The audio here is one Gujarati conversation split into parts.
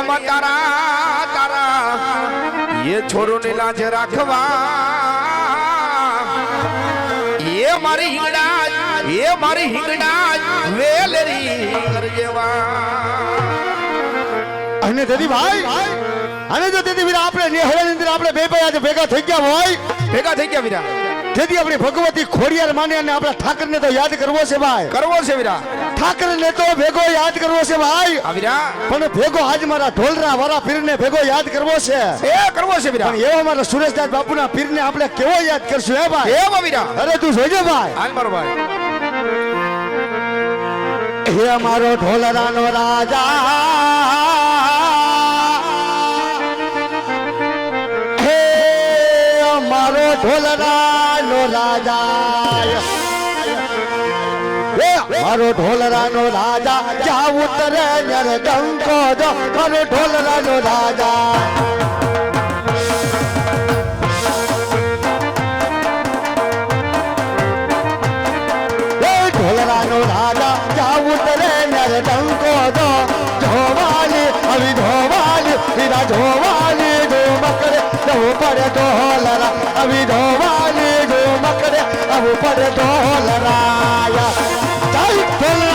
એમાં તારા તારા. એ છોરોને લાજ રાખવા. એ મારી હિંગડા એ મારી હિંગડા વેલરી કરજેવા અને દીદી ભાઈ અને જો તેથી વીરા આપણે અંદર આપણે બે ભાઈ આજે ભેગા થઈ ગયા હોય. ભેગા થઈ ગયા વીરા. તેથી આપણી ભગવતી ખોડિયાર માને અને આપણા ઠાકરને તો યાદ કરવો છે ભાઈ. કરવો છે વીરા. ઠાકરને તો ભેગો યાદ કરવો છે ભાઈ. વીરા. પણ ભેગો આજ મારા ઢોલરા વાળા પીરને ભેગો યાદ કરવો છે. એ કરવો છે વીરા. પણ એવા મારા સુરેશદાસ બાપુના પીરને આપણે કેવો યાદ કરશું હે ભાઈ? એવો વીરા. અરે તું જોજો ભાઈ. હાલ મારો ભાઈ. હે મારો ઢોલરાનો રાજા. હે મારો ઢોલરાનો રાજા હે મારો ઢોલરાનો રાજા જ્યાં ઉતરે નર ડંકો જો મારો ઢોલરાનો રાજા હે ઢોલરાનો રાજા જ્યાં ઉતરે નર ડંકો જો ધોવાલી અવી ધોવાલી હીરા ધોવાલી જો મકરે જવું પડે ઢોલરા અવી ધોવાલી ಮಕ್ಕಳ ಉಪರ ದೋಲರಾಯ ಜೈ ಕೊಲ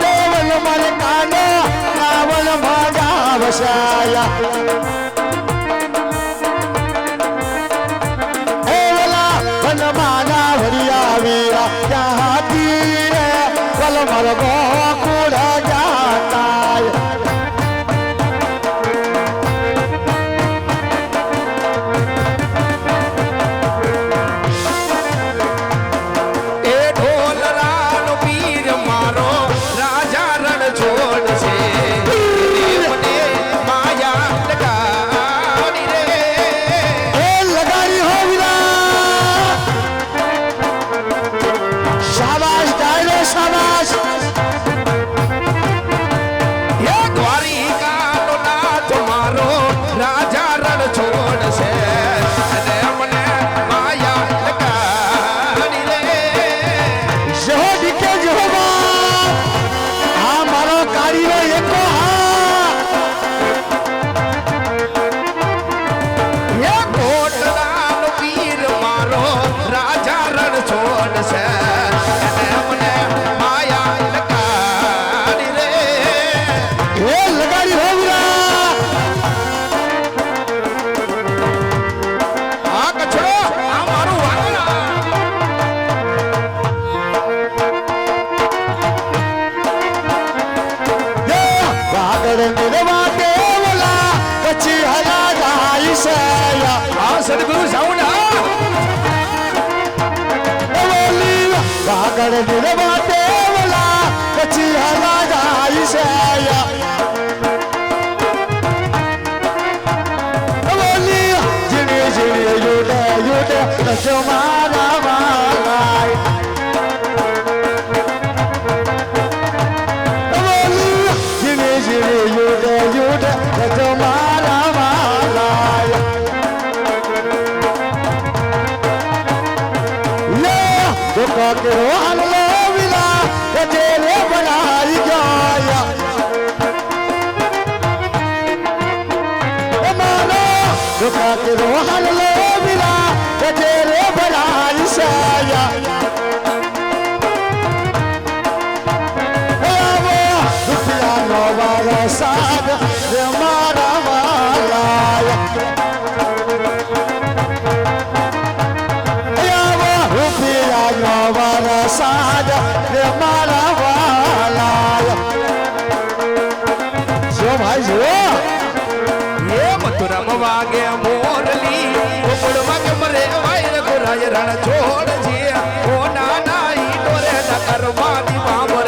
देवल मल कानो रावण भाजा वसाया mais. મારે ગુણમાં દેવલા, પછી હલા જાય છે ઝીણી ઝીણી યુટે યુટે નશો મારા મારાય Rock and roll. સાદ મારા વાલા. નો રે મારા વાલાય જો ભાઈ, જો. એ મથુરમ વાગે મોરલી, ગોકુળ વાગે મરે વાયર રઘુરાય રણ છોડ ઓ નાના ઈ ડોરે ડકર માદી વામરે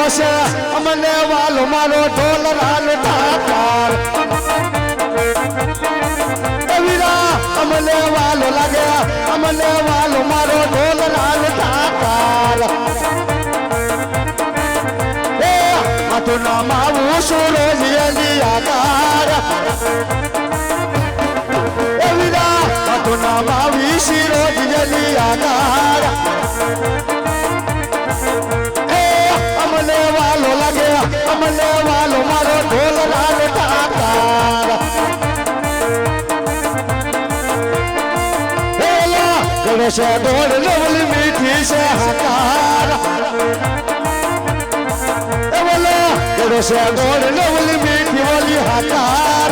છે અમલે વાલો મારો ઢોલ રાલ ઠાકાર કવિરા અમને વાલો લાગે અમને વાલો મારો ઢોલ લાલ ઠાકાર એ માથું નામ આવું સૂરજ એની આકાર કવિરા માથું નામ આવી શિરોજ એની આકાર હેલા છે દોડ લવલી મીઠી છે હકાર બોલો છે દોડ લવલી મીઠી બોલી હકાર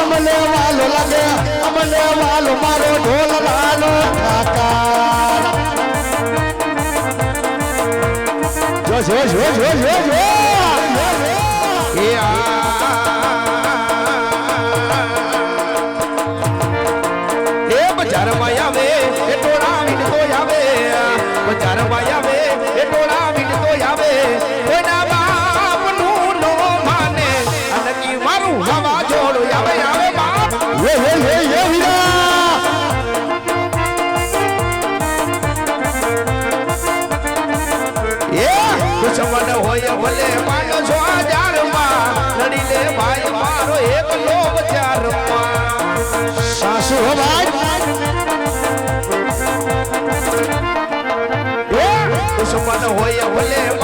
અમને વાલો લાગે, અમને વાલો મારો ઢોલ લાલો હકાર જો જો જો જો જો જો. દુશ્મન હોય ભલે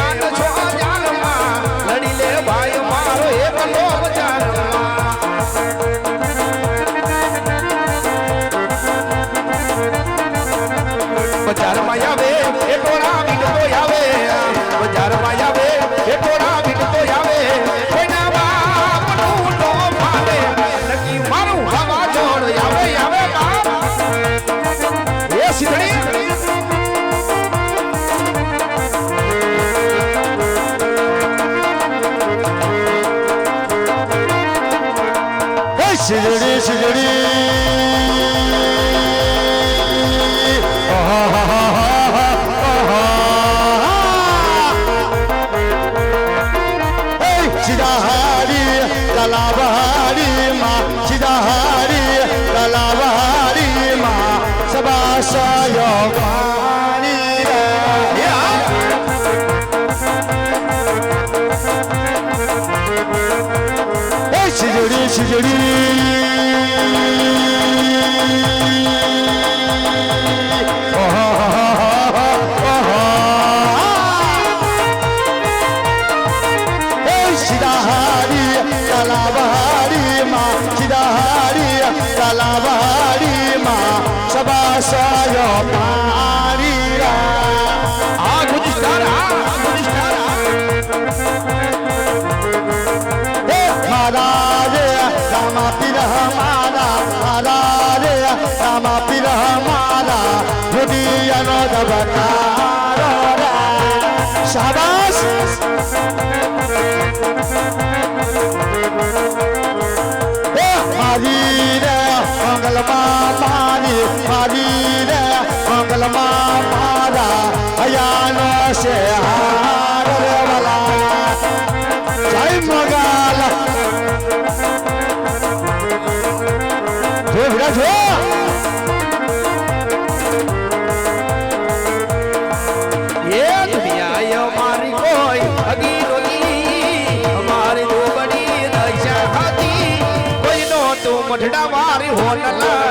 আশায় દુનિયાનો દબકારો રા શાબાશ હે મારી રે મંગલમાં મારી મારી રે મંગલમાં મારા હયાનો છે હાર રે વાલા જય મગાલ જો હીરા જો મઠડા મારી હોનલા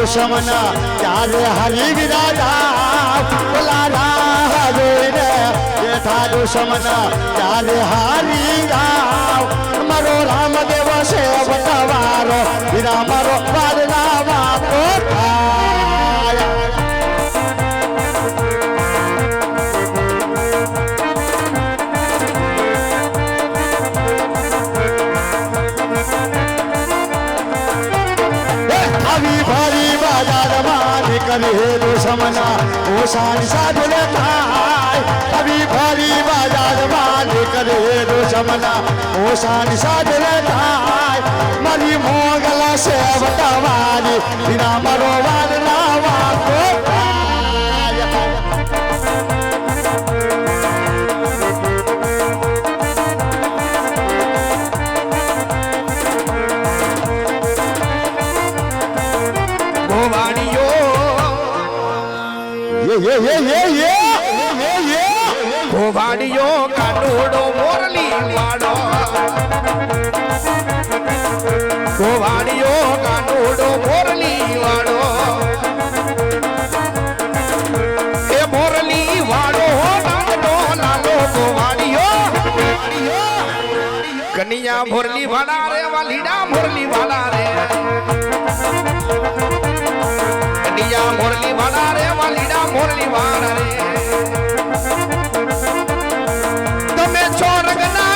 दुश्मना चार हरी बिरादा बुलाना हरे रे जेठा दुश्मना चार हरी गाव मरो राम देव से अवतारो बिना मरो बालना बापो Everybody कभी हे दो समना वो साधु साधुल भाई कभी भारी बाज़ार बाँध कर हे दो समना वो साधु साधुल भाई मरी मोगला से बतावानी बिना मरो वाल नावा को યે યે યે યે યે યે યે ભોવાડીઓ કાનોડો મોરલી વાડો ભોવાડીઓ કાનોડો મોરલી कनिया भोरली वाला रे, वालीडा भोरली वाला रे। कनिया भोरली वाला रे, वालीडा भोरली वाला रे। तुम्हें छोड़ गना